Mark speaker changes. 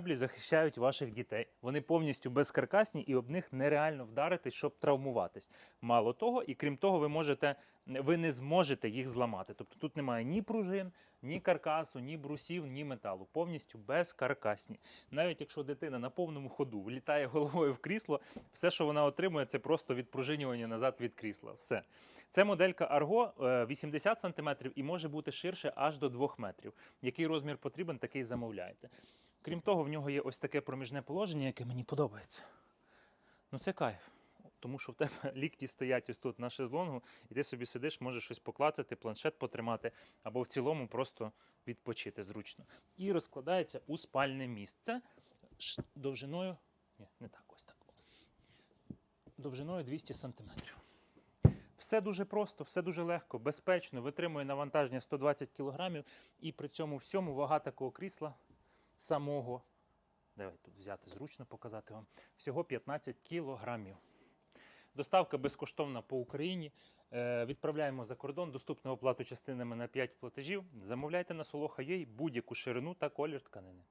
Speaker 1: меблі захищають ваших дітей. Вони повністю безкаркасні і об них нереально вдаритись, щоб травмуватись. Мало того, і крім того, ви можете, ви не зможете їх зламати. Тобто тут немає ні пружин, ні каркасу, ні брусів, ні металу. Повністю безкаркасні. Навіть якщо дитина на повному ходу влітає головою в крісло, все, що вона отримує, це просто відпружинювання назад від крісла. Все. Це моделька е, 80 см і може бути ширше аж до 2 метрів. Який розмір потрібен, такий замовляєте. Крім того, в нього є ось таке проміжне положення, яке мені подобається. Ну це кайф. Тому що в тебе лікті стоять ось тут на шезлонгу, і ти собі сидиш, можеш щось поклацати, планшет потримати, або в цілому просто відпочити зручно. І розкладається у спальне місце довжиною. Ні, не так, ось так. Довжиною 200 см. Все дуже просто, все дуже легко, безпечно, витримує навантаження 120 кг, і при цьому всьому вага такого крісла самого. Давай тут взяти зручно показати вам. Всього 15 кілограмів. Доставка безкоштовна по Україні. Е, відправляємо за кордон, доступна оплату частинами на 5 платежів. Замовляйте на Soloha.ua будь-яку ширину та колір тканини.